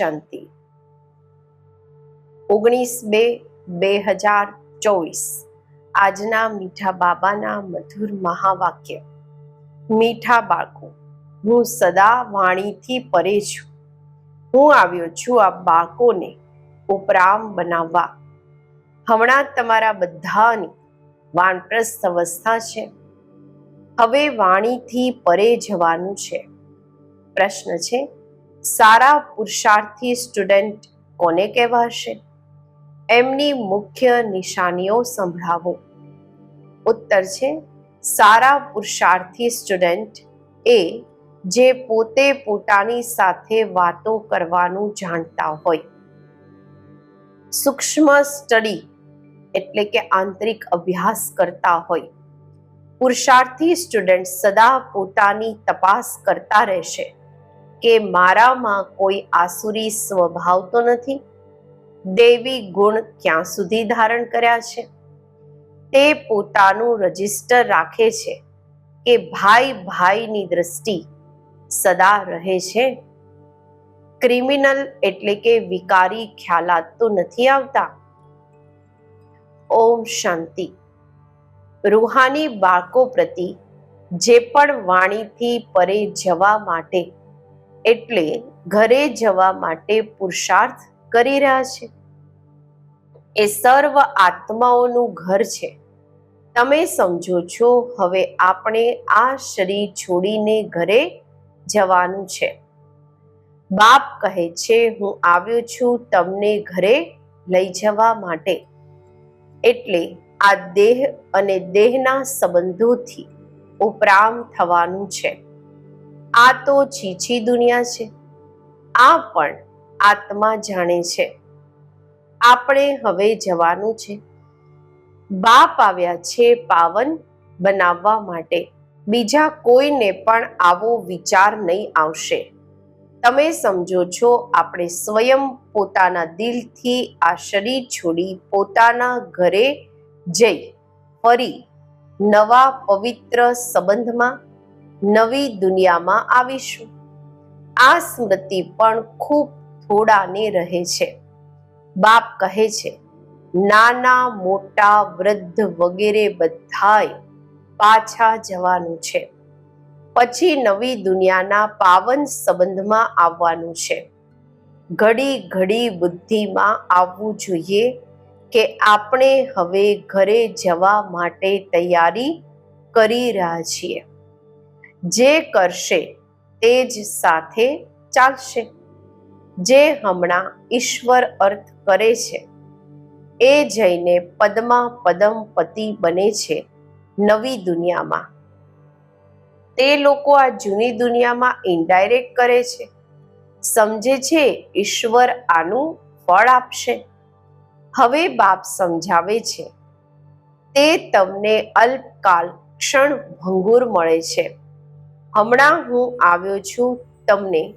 શાંતિ. ઓગણીસ બે બે હજાર ચોવીસ. આજના મીઠા બાબાના મધુર મહાવાક્ય. મીઠા બાળકો, હું સદા વાણીથી પરે છું. હું આવ્યો છું આ બાળકોને ઉપરામ બનાવવા. હમણાં તમારા બધાની વાનપ્રસ્થ અવસ્થા છે. હવે વાણીથી પરે જવાનું છે. પ્રશ્ન છે સારા પુરુષાર્થી સ્ટુડન્ટ કોને કહેવાશે? એમની મુખ્ય નિશાનીઓ સંભળાવો. ઉત્તર છે, સારા પુરુષાર્થી સ્ટુડન્ટ એ જે પોતે પોતાની સાથે વાતો કરવાનું જાણતા હોય. સૂક્ષ્મ સ્ટડી એટલે કે આંતરિક અભ્યાસ કરતા હોય. પુરુષાર્થી સ્ટુડન્ટ સદા પોતાની તપાસ કરતા રહેશે. કે મારામાં કોઈ આસુરી સ્વભાવ તો નથી? દેવી ગુણ ક્યાં સુધી ધારણ કર્યા છે? તે પોતાનું રજિસ્ટર રાખે છે કે ભાઈ ભાઈની દ્રષ્ટિ સદા રહે છે. ક્રિમિનલ એટલે કે વિકારી ખ્યાલાત તો નથી આવતા. ઓમ શાંતિ. રૂહાની બાળકો પ્રતિ જે પણ વાણીથી પરે જવા માટે એટલે ઘરે જવા માટે પુરુષાર્થ કરી રહ્યા છે. એ સર્વ આત્માઓનું ઘર છે. તમે સમજો છો, હવે આપણે આ શરીર છોડીને ઘરે જવાનું છે. બાપ કહે છે, હું આવ્યો છું તમને ઘરે લઈ જવા માટે. એટલે આ દેહ અને દેહના સંબંધોથી ઉપરામ થવાનું છે. આ તો છીછી દુનિયા છે. આ પણ આત્મા જાણે છે. આપણે હવે જવાનું છે. બાપ આવ્યા છે પાવન બનાવવા માટે. બીજા કોઈને પણ આવો વિચાર નહીં આવશે. તમે સમજો છો આપણે સ્વયં પોતાના દિલથી આ શરીર છોડી પોતાના ઘરે જઈ ફરી નવા પવિત્ર સંબંધમાં નવી દુનિયામાં આવીશું. આ સ્મૃતિ પણ ખૂબ થોડાને રહે છે. બાપ કહે છે, નાના, મોટા, વૃદ્ધ વગેરે બધાય પાછા જવાનું છે. પછી નવી દુનિયાના પાવન સંબંધમાં આવવાનું છે. ઘડી ઘડી બુદ્ધિમાં આવવું જોઈએ કે આપણે હવે ઘરે જવા માટે તૈયારી કરી રહ્યા છીએ. જે કરશે તે જ સાથે ચાલશે. જે હમણાં ઈશ્વર અર્થ કરે છે, એ જઈને પદમાં પદમ પતિ બને છે નવી દુનિયામાં. તે લોકો આ જૂની દુનિયામાં ઇનડાયરેક્ટ કરે છે. સમજે છે ઈશ્વર આનું ફળ આપશે. હવે બાપ સમજાવે છે, તે તમને અલ્પકાલ ક્ષણ ભંગુર મળે છે. હમણાં હું આવ્યો છું, તમને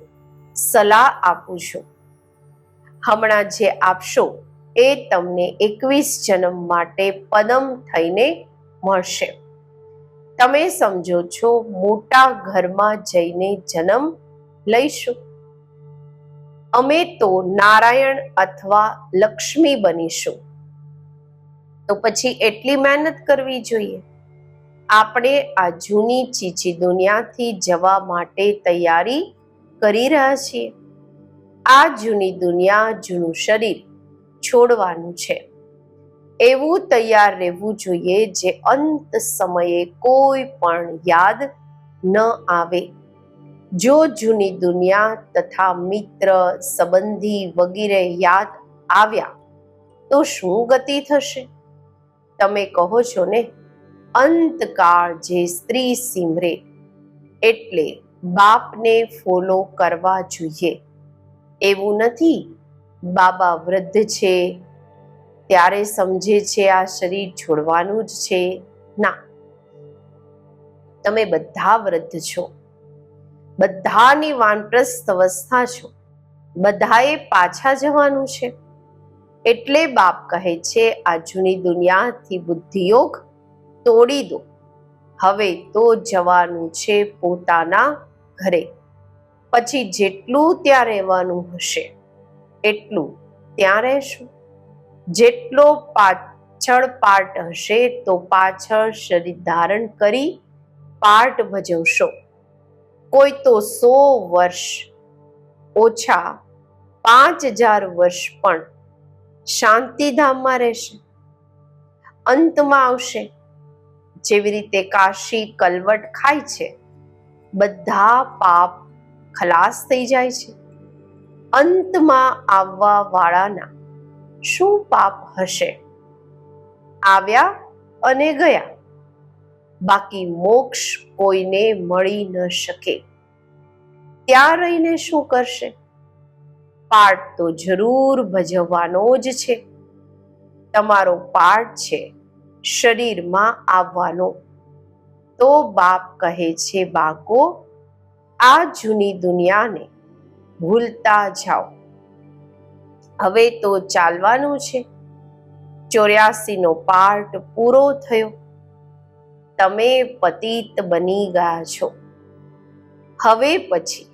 સલાહ આપું છું. હમણાં જે આપશો, એ તમને એકવીસ જન્મ માટે પદમ થઈને મળશે. તમે સમજો છો, મોટા ઘરમાં જઈને જન્મ લઈશું. અમે તો નારાયણ અથવા લક્ષ્મી બનીશું. તો પછી એટલી મહેનત કરવી જોઈએ? આપણે આ જૂની ચીચી દુનિયાથી જવા માટે તૈયારી કરી રહ્યા છીએ. આ જૂની દુનિયા જૂનું શરીર છોડવાનું છે. એવું તૈયાર રહેવું જોઈએ જે અંત સમયે કોઈ પણ યાદ ન આવે. જો જૂની દુનિયા તથા મિત્ર, સંબંધી વગેરે યાદ આવ્યા તો શું ગતિ થશે? તમે કહો છો ને? અંતકાળ જે સ્ત્રી સિમરે, એટલે બાપને ફોલો કરવા જોઈએ. એવું નથી, બાબા વૃદ્ધ છે, ત્યારે સમજે છે આ શરીર છોડવાનું જ છે. ના. તમે બધા વૃદ્ધ છો. બધાની વાનપ્રસ્થ અવસ્થા છો. બધાએ પાછા જવાનું છે. એટલે બાપ કહે છે, આ જૂની દુનિયાથી બુદ્ધિયોગ તોડી દો. હવે તો જવાનું છે પોતાના ઘરે. પછી જેટલું ત્યાં રહેવાનું હશે, એટલું ત્યાં રહેશું. જેટલો પાછળ પાર્ટ હશે તો પાછળ શરીર ધારણ કરી પાર્ટ ભજવશો. કોઈ તો સો વર્ષ ઓછા પાંચ હજાર વર્ષ પણ શાંતિધામમાં રહેશે. અંતમાં આવશે. જેવી રીતે કાશી, કલવટ ખાય છે, બધા પાપ ખલાસ થઈ જાય છે. અંતમાં આવવા વાળાના શું પાપ હશે? આવ્યા અને ગયા. બાકી મોક્ષ કોઈને મળી ન શકે. ત્યાં રહીને શું કરશે? પાઠ તો જરૂર ભજવવાનો જ છે. તમારો પાઠ છે. શરીરમાં આવવાનો. તો બાપ કહે છે બાકો આ જૂની દુનિયાને ભૂલતા જાઓ. હવે તો ચાલવાનું છે. ચોર્યાસી નો પાર્ટ પૂરો થયો. તમે પતિત બની ગયા છો. હવે પછી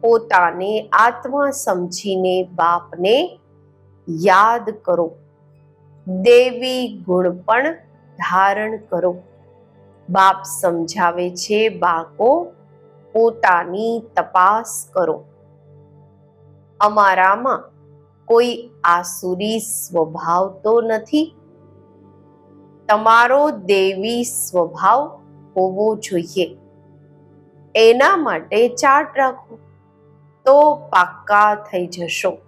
પોતાને આત્મા સમજીને બાપને યાદ કરો. દેવી ગુણ પણ ધારણ કરો. બાપ સમજાવે છે બાકો પોતાની તપાસ કરો. અમારામાં કોઈ આસુરી સ્વભાવ તો નથી. તમારો દેવી સ્વભાવ હોવો જોઈએ. એના માટે ચાર્ટ રાખો. તો પાક્કા થઈ જશો.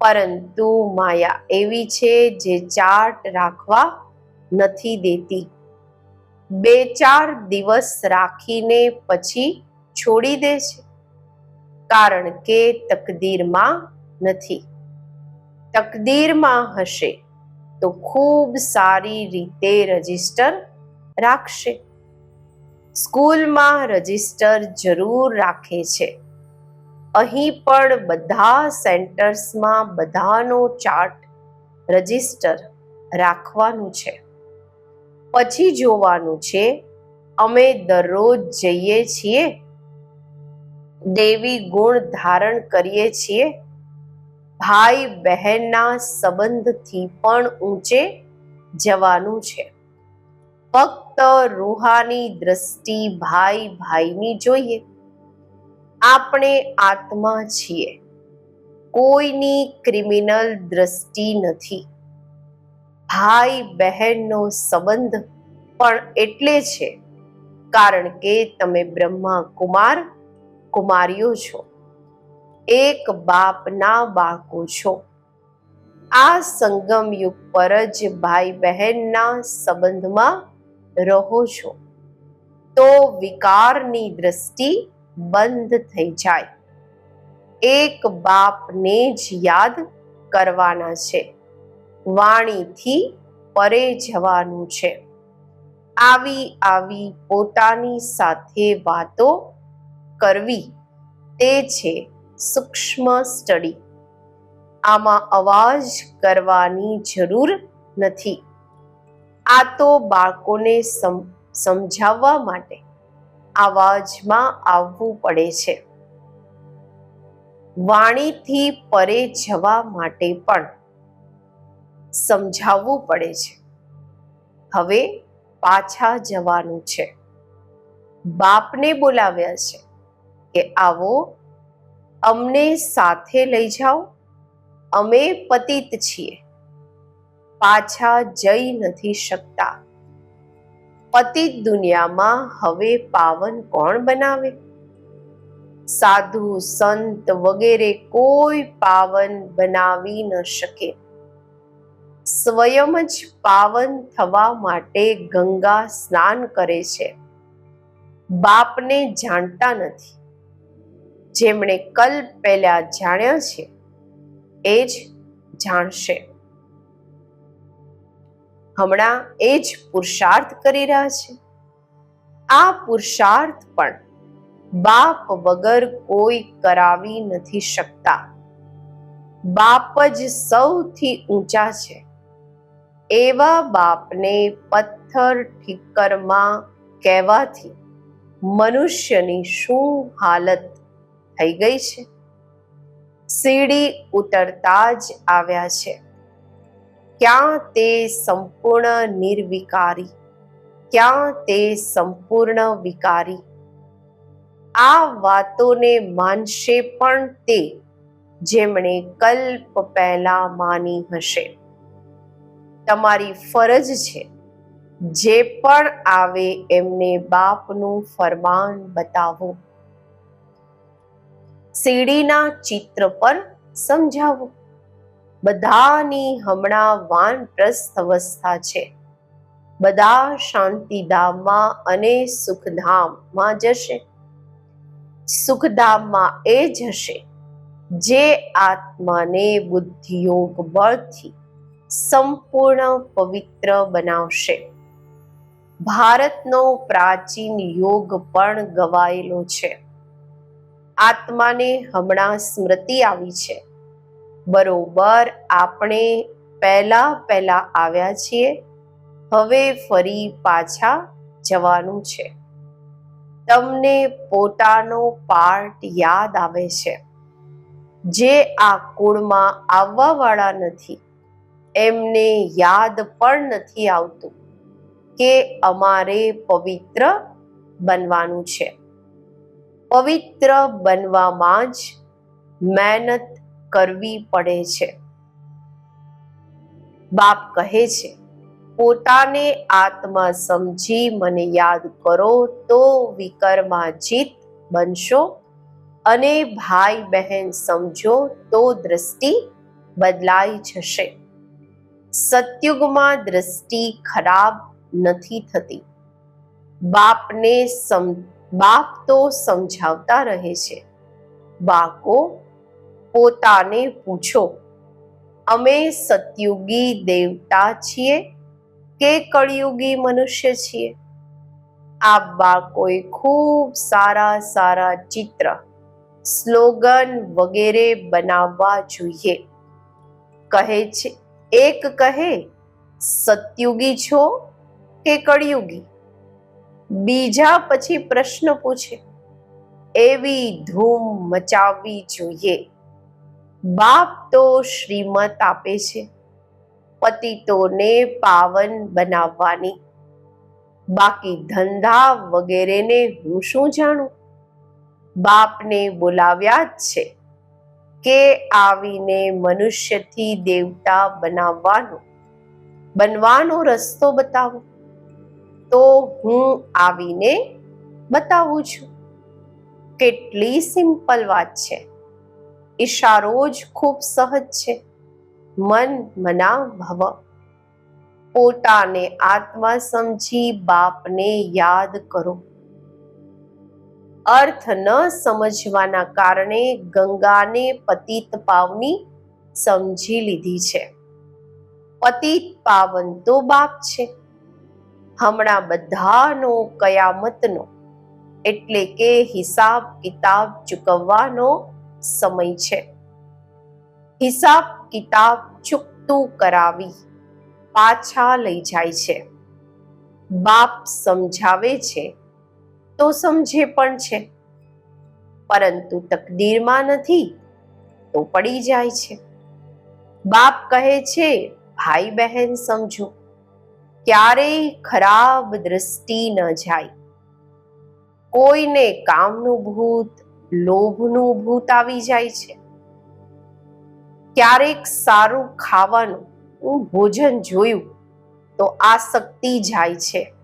પરંતુ માયા એવી છે જે ચાર્ટ રાખવા નથી દેતી. બે ચાર દિવસ રાખીને પછી છોડી દે છે, કારણ કે તકદીરમાં નથી. તકદીરમાં હશે તો ખૂબ સારી રીતે રજિસ્ટર રાખશે. સ્કૂલમાં રજિસ્ટર જરૂર રાખે છે. અહીં પણ બધા સેન્ટર્સમાં બધાનો ચાર્ટ રજિસ્ટર રાખવાનું છે. પછી જોવાનું છે, અમે દરરોજ જઈએ છીએ? દેવી ગુણ ધારણ કરીએ છીએ? ભાઈ બહેનના સંબંધથી પણ ઊંચે જવાનું છે. ફક્ત રૂહાની દ્રષ્ટિ ભાઈ ભાઈની જોઈએ. આપણે આત્મા છીએ. કોઈની ક્રિમિનલ દ્રષ્ટિ નથી. ભાઈ બહેનનો સંબંધ પણ એટલે છે. કારણ કે તમે બ્રહ્મા કુમાર કુમારીઓ છો. એક બાપના બાળકો છો. આ સંગમ યુગ પર જ ભાઈ બહેનના સંબંધમાં રહો છો. તો વિકારની દ્રષ્ટિ બંધ થઈ જાય. એક બાપને જ યાદ કરવાના છે. વાણીથી પરે જવાનું છે. આવી આવી પોતાની સાથે વાતો કરવી તે છે સૂક્ષ્મ સ્ટડી. આમાં અવાજ કરવાની જરૂર નથી. આ તો બાળકોને સમજાવવા માટે અવાજમાં આવવું પડે છે. વાણીથી પરે જવા માટે પણ સમજાવવું પડે છે. હવે પાછા જવાનું છે. બાપને બોલાવ્યા છે કે આવો, અમને સાથે લઈ જાઓ, અમે પતિત છીએ. પાછા જઈ નથી શકતા. પતિત દુનિયામાં હવે પાવન કોણ બનાવે? સાધુ, સંત વગેરે કોઈ પાવન બનાવી ન શકે. સ્વયં જ પાવન થવા માટે ગંગા સ્નાન કરે છે. બાપને જાણતા નથી. જેમણે કલ પહેલા જાણ્યા છે, એ જ જાણશે. હમણાં એ જ પુરુષાર્થ કરી રહ્યા છે. આ પુરુષાર્થ પણ બાપ વગર કોઈ કરાવી નથી શકતા. બાપ જ સૌથી ઊંચા છે. એવા બાપને પથ્થર ઠીકરમાં કહેવાથી મનુષ્યની શું હાલત થઈ ગઈ છે? સીડી ઉતરતા જ આવ્યા છે. ક્યાં તે સંપૂર્ણ નિર્વિકારી? ક્યાં તે સંપૂર્ણ વિકારી? આ વાતોને માનશે પણ તે જેમણે કલ્પ પહેલા માની હશે. તમારી ફરજ છે જે પણ આવે એમને બાપનું ફરમાન બતાવો. સીડીના ચિત્ર પર સમજાવો. બધાની હમણાં વાનપ્રસ્થ અવસ્થા છે. બધા શાંતિધામમાં અને સુખધામમાં જશે. સુખધામમાં એ જશે જે આત્માને બુદ્ધિયોગ બળથી સંપૂર્ણ પવિત્ર બનાવશે. ભારતનો પ્રાચીન યોગ પણ ગવાયેલો છે. આત્માને હમણાં સ્મૃતિ આવી છે. બરોબર આપણે પહેલા પહેલા આવ્યા છીએ. હવે ફરી પાછા જવાનું છે. તમને પોતાનો પાર્ટ યાદ આવે છે. જે આ કુળમાં આવવાવાળા નથી. એમને યાદ પણ નથી આવતું કે અમારે પવિત્ર બનવાનું છે. પવિત્ર બનવામાં જ મહેનત કરવી પડે છે. બાપ કહે છે, પોતાને આત્મા સમજી મને યાદ કરો તો વિકરમાં જીત બનશો અને ભાઈ બહેન સમજો તો દ્રષ્ટિ બદલાઈ જશે. સતયુગમાં દ્રષ્ટિ ખરાબ નથી થતી. બાપને બાપ તો સમજાવતા રહે છે. બાકો પોતાને પૂછો, અમે સતયુગી દેવતા છીએ કે કળિયુગી મનુષ્ય છીએ? આ બાળકોએ ખૂબ સારા સારા ચિત્ર, સ્લોગન વગેરે બનાવવા જોઈએ. કહે છે, એક કહે, સતયુગી છો કે કળિયુગી? બીજા પછી પ્રશ્ન પૂછે, એવી ધૂમ મચાવવી જોઈએ. બાપ તો શ્રીમત આપે છે. પતિતોને પાવન બનાવવાની. બાકી ધંધા વગેરેને હું શું જાણું? બાપને બોલાવ્યા જ છે કે આવીને મનુષ્યથી દેવતા બનાવવાનો. બનવાનો રસ્તો બતાવો. તો હું આવીને બતાવું છું. કેટલી સિમ્પલ વાત છે. ઈશારો જ ખૂબ સહજ છે. મન મના ભવ. પોતાને આત્મા સમજી બાપને યાદ કરો. અર્થ ન સમજવાના કારણે ગંગાને પતિત પાવની સમજી લીધી છે. પતિત પાવન તો બાપ છે. હમણાં બધાનો કયામતનો, એટલે કે હિસાબ કિતાબ ચૂકવવાનો સમય છે. હિસાબ કિતાબ ચૂકતું કરાવી પાછા લઈ જાય છે. બાપ સમજાવે છે તો સમજે પણ છે. પરંતુ તકદીરમાં નથી તો પડી જાય છે. બાપ કહે છે ભાઈ બહેન સમજો. ક્યારેય ખરાબ દ્રષ્ટિ ન જાય. કોઈને કામનું ભૂત લોભનું ભૂત આવી જાય છે. ક્યારેક સારું ખાવાનું હું ભોજન જોયું તો આસક્તિ જાય છે.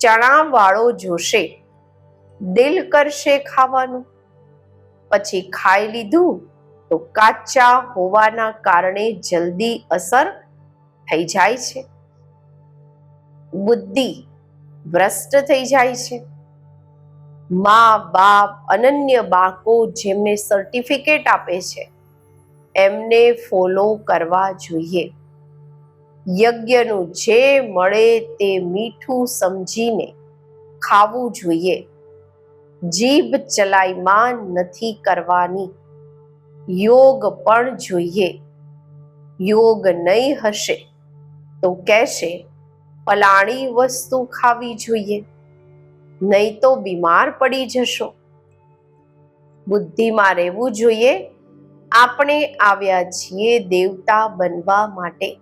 ચણા વાળો જોશે, દિલ કરશે ખાવાનું. પછી ખાઈ લીધું તો કાચા હોવાના કારણે જલ્દી અસર થઈ જાય છે. બુદ્ધિ ભ્રષ્ટ થઈ જાય છે. મા, બાપ, અનન્ય બાળકો જેમને સર્ટિફિકેટ આપે છે, એમને ફોલો કરવા જોઈએ. યજ્ઞનું જે મળે તે મીઠું સમજીને ખાવું જોઈએ. જીભ ચલાઈમાં નથી કરવાની. યોગ પણ જોઈએ. યોગ નહીં હશે તો કહેશે પલાણી વસ્તુ ખાવી જોઈએ. નહીં તો બીમાર પડી જશો. બુદ્ધિમાં રહેવું જોઈએ. આપણે આવ્યા છીએ દેવતા બનવા માટે.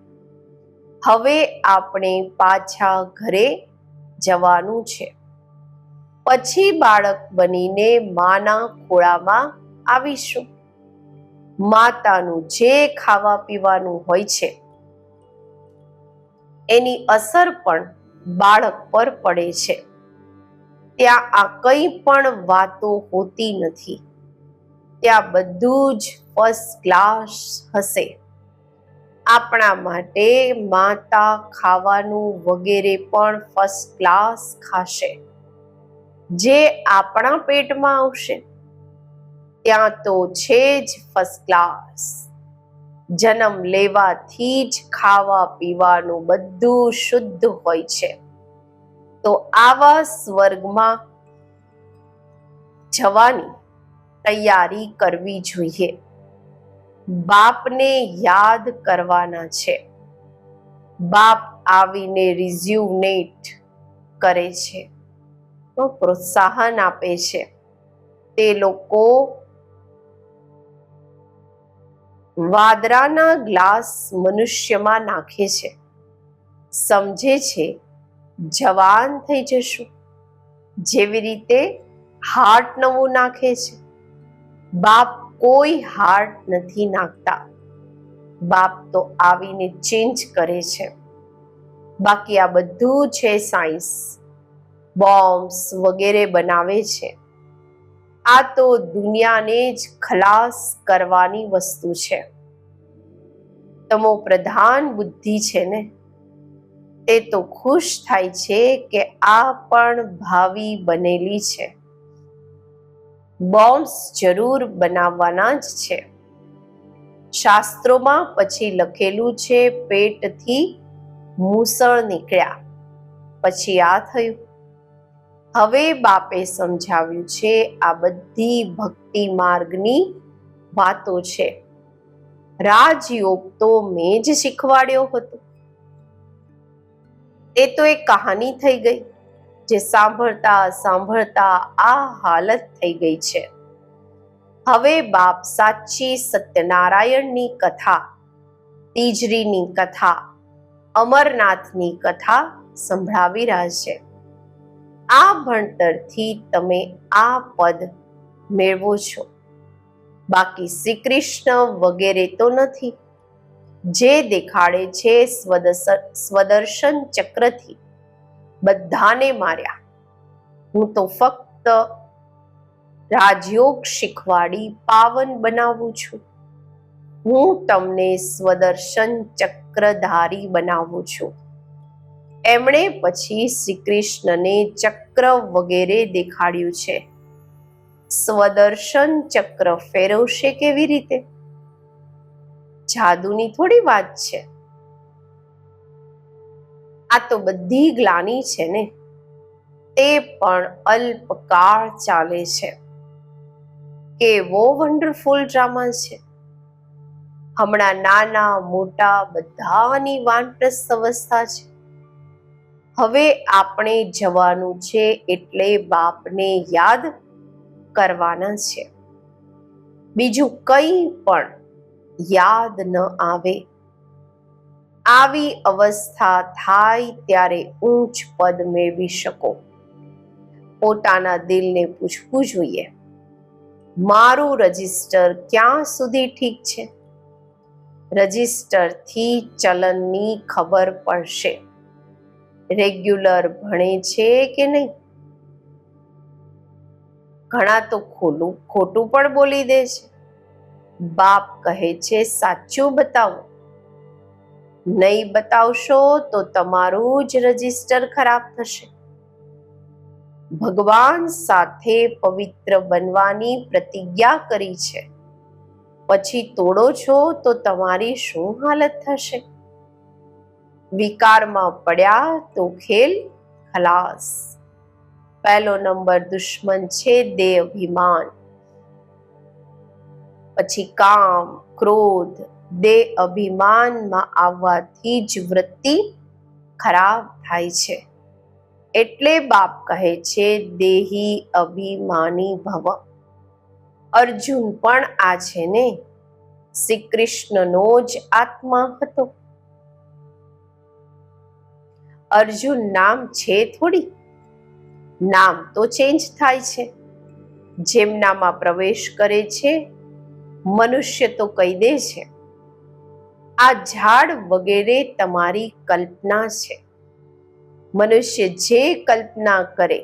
હવે આપણે પાછા ઘરે જવાનું છે. પછી બાળક બનીને માના ખોળામાં આવીશું. માતાનું જે ખાવા પીવાનું હોય છે, એની અસર પણ બાળક પર પડે છે. ત્યાં આ કંઈ પણ વાતો હોતી નથી. ત્યાં બધું જ ફર્સ્ટ ક્લાસ હશે. આપણા માટે માતા ખાવાનું વગેરે પણ ફર્સ્ટ ક્લાસ ખાશે. જે આપણા પેટમાં આવશે. ત્યાં તો છે જ ફર્સ્ટ ક્લાસ જન્મ લેવાથી જ ખાવા પીવાનું બધું શુદ્ધ હોય છે. તો આવા સ્વર્ગમાં જવાની તૈયારી કરવી જોઈએ. બાપને યાદ કરવાના છે. બાપ આવીને રિઝ્યુનેટ કરે છે. તો પ્રોત્સાહન આપે છે. તે લોકો વાદરાના ગ્લાસ મનુષ્યમાં નાખે છે. સમજે છે જવાન થઈ જશું. જેવી રીતે હાર્ટ નવું નાખે છે. બાપ કોઈ હાર્ટ નથી નાખતા. બાપ તો આવીને ચેન્જ કરે છે. બાકી આ બધું છે સાયન્સ બોમ્બ્સ વગેરે બનાવે છે. આ તો દુનિયાને જ ખલાસ કરવાની વસ્તુ છે. તમો પ્રધાન બુદ્ધિ છે ને? તે તો ખુશ થાય છે કે આ પણ ભાવિ બનેલી છે. બોમ્બ્સ જરૂર બનાવવાના જ છે. શાસ્ત્રોમાં પછી લખેલું છે, પેટથી મૂસળ નીકળ્યા. પછી આ થયું. હવે બાપે સમજાવ્યું છે, આ બધી ભક્તિ માર્ગની વાતો છે. રાજયોગ તો મેં જ શીખવાડ્યો હતો. એ તો એક કહાની થઈ ગઈ, જે સાંભળતા સાંભળતા આ હાલત થઈ ગઈ છે. હવે બાપ સાચી સત્યનારાયણની કથા, તીજરીની કથા, અમરનાથની કથા સંભળાવી રહ્યા છે આ ભણતરથી તમે આ પદ મેળવો છો. બાકી શ્રી કૃષ્ણ વગેરે તો નથી. જે દેખાડે છે સ્વદર્શન ચક્રથી. બધાને માર્યા. હું તો ફક્ત રાજયોગ શીખવાડી પાવન બનાવું છું. હું તમને સ્વદર્શન ચક્રધારી બનાવું છું. એમણે પછી શ્રી કૃષ્ણને ચક્ર વગેરે દેખાડ્યું છે. સ્વદર્શન ચક્ર ફેરવશે કેવી રીતે? જાદુની થોડી વાત છે. આ તો બધી ગ્લાની છે ને. તે પણ અલ્પકાળ ચાલે છે. કેવો વન્ડરફુલ ડ્રામા છે. હમણાં નાના, મોટા બધાની વાનપ્રસ્થ અવસ્થા છે. હવે આપણે જવાનું છે એટલે બાપને યાદ કરવાના છે. બીજું કંઈ પણ યાદ ન આવે. આવી અવસ્થા થાય ત્યારે ઊંચ પદ મેળવી શકો. પોતાના દિલને પૂછવું જોઈએ. મારું રજિસ્ટર ક્યાં સુધી ઠીક છે? રજિસ્ટરથી ચલનની ખબર પડશે. રેગ્યુલર ભણે છે કે નહીં? ઘણા તો ખોલું ખોટું પણ બોલી દે છે. બાપ કહે છે, સાચું બતાવો. નહીં બતાવશો તો તમારું જ રજિસ્ટર ખરાબ થશે. ભગવાન સાથે પવિત્ર બનવાની પ્રતિજ્ઞા કરી છે. પછી તોડો છો તો તમારી શું હાલત થશે? વિકારમાં પડ્યા તો ખેલ ખલાસ. પહેલો નંબર દુશ્મન છે દેહ અભિમાન. પછી કામ, ક્રોધ, દેહ અભિમાનમાં આવવાથી જ વૃત્તિ ખરાબ થાય છે. એટલે બાપ કહે છે, દેહી અભિમાની ભવ. અર્જુન પણ આ છે ને? શ્રી કૃષ્ણનો જ આત્મા હતો. અર્જુન નામ છે થોડી? નામ તો ચેન્જ થાય છે. જેમનામાં પ્રવેશ કરે છે મનુષ્ય તો કહી દે છે, આ ઝાડ વગેરે તમારી કલ્પના છે. મનુષ્ય જે કલ્પના કરે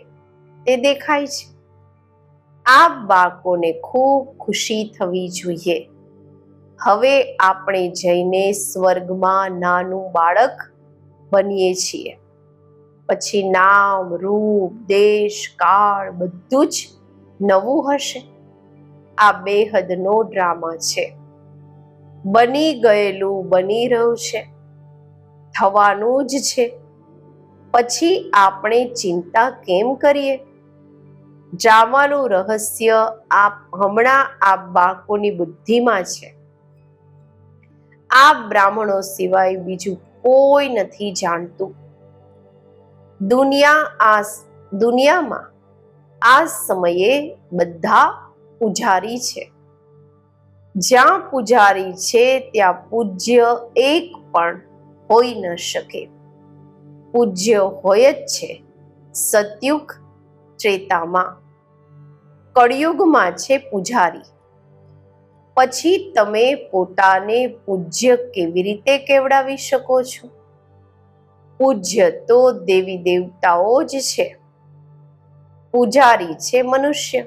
તે દેખાય છે. આ બાળકોને ખૂબ ખુશી થવી જોઈએ. હવે આપણે જઈને સ્વર્ગમાં નાનું બાળક બનીએ છીએ. પછી નામ, રૂપ, દેશ, કાળ બધું જ નવું હશે. આ બેહદનો ડ્રામા છે. બની ગયેલું બની રહ્યું છે. થવાનું જ છે. પછી આપણે ચિંતા કેમ કરીએ? જાણવાનું રહસ્ય આપ હમણાં આ બાળકોની બુદ્ધિમાં છે. આ બ્રાહ્મણો સિવાય બીજું કોઈ નથી જાણતું. દુનિયા આ દુનિયામાં આ સમયે બધા પૂજારી છે. જ્યાં પૂજારી છે, ત્યાં પૂજ્ય એક પણ હોઈ ન શકે. પૂજ્ય હોય જ છે સતયુગ ત્રેતામાં. કળિયુગમાં છે પૂજારી. પછી તમે પોતાને પૂજ્ય કેવી રીતે કેવડાવી શકો છો? પૂજ્ય તો દેવી દેવતાઓ જ છે. પૂજારી છે મનુષ્ય.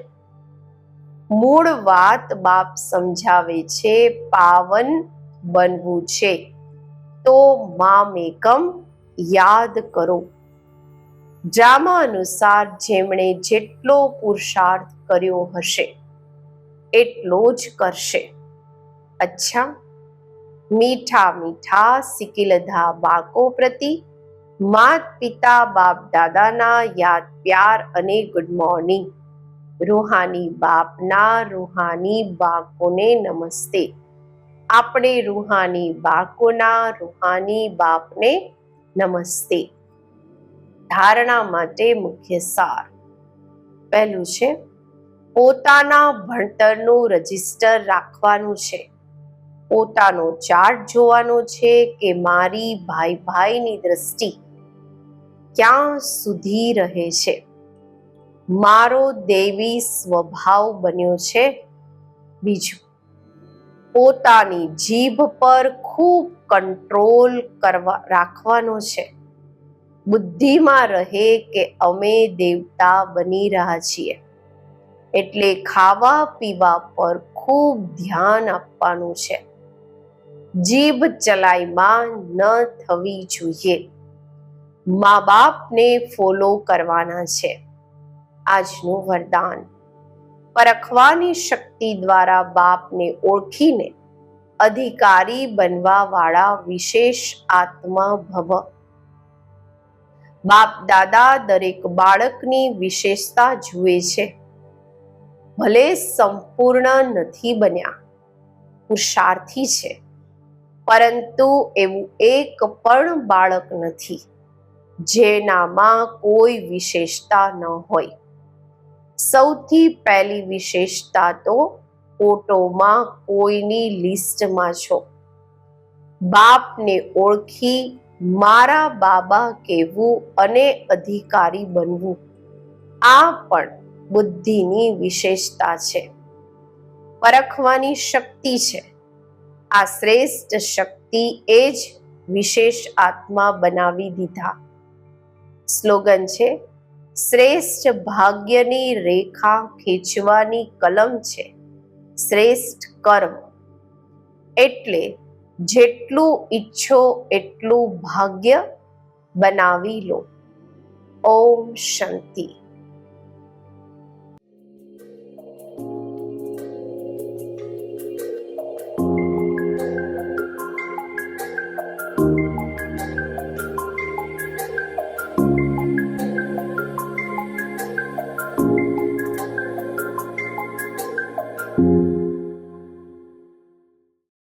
મૂળ વાત બાપ સમજાવે છે, પાવન બનવું છે. તો મામેકમ યાદ કરો. જામા અનુસાર જેમણે જેટલો પુરુષાર્થ કર્યો હશે, એટલો જ કરશે. અચ્છા, મીઠા મીઠા સિકિલધા બાળકો પ્રતિ માત પિતા બાપ દાદાના યાદ પ્યાર અને ગુડ મોર્નિંગ રૂહાની બાપના રૂહાની બાળકોને નમસ્તે. આપણે રૂહાની બાળકોના રૂહાની બાપને નમસ્તે. ધારણા માટે મુખ્ય સાર. પહેલું છે, પોતાના ભણતરનું રજિસ્ટર રાખવાનું છે. પોતાનો ચાર્ટ જોવાનો છે કે મારી ભાઈ ભાઈની દ્રષ્ટિ ક્યાં સુધી રહે છે? મારો દેવી સ્વભાવ બન્યો છે. બીજું, પોતાની જીભ પર ખૂબ કંટ્રોલ કરવા, રાખવાનો છે. બુદ્ધિમાં રહે કે અમે દેવતા બની રહ્યા છીએ. એટલે ખાવા પીવા પર ખૂબ ધ્યાન આપવાનું છે. જીભ ચલાઈમાં ન થવી જોઈએ. મા બાપને ફોલો કરવાના છે. આજનું વરદાન. પરખવાની શક્તિ દ્વારા બાપને ઓળખીને અધિકારી બનવા વાળા વિશેષ આત્મા ભવ બાપ દાદા દરેક બાળકની વિશેષતા જુએ છે. ભલે સંપૂર્ણ નથી બન્યા પુરુષાર્થી છે, પરંતુ એવું એક પણ બાળક નથી, જેનામાં કોઈ વિશેષતા ન હોય. સૌથી પહેલી વિશેષતા તો ફોટોમાં કોઈની લિસ્ટમાં છો. બાપને ઓળખી મારા બાબા કહેવું અને અધિકારી બનવું, આ પણ બુદ્ધિની વિશેષતા છે. પરખવાની શક્તિ છે. આ શ્રેષ્ઠ શક્તિ એ જ વિશેષ આત્મા બનાવી દીધા. સ્લોગન છે શ્રેષ્ઠ ભાગ્યની રેખા ખેંચવાની કલમ છે. શ્રેષ્ઠ કર્મ. એટલે જેટલું ઈચ્છો એટલું ભાગ્ય બનાવી લો. ઓમ શાંતિ.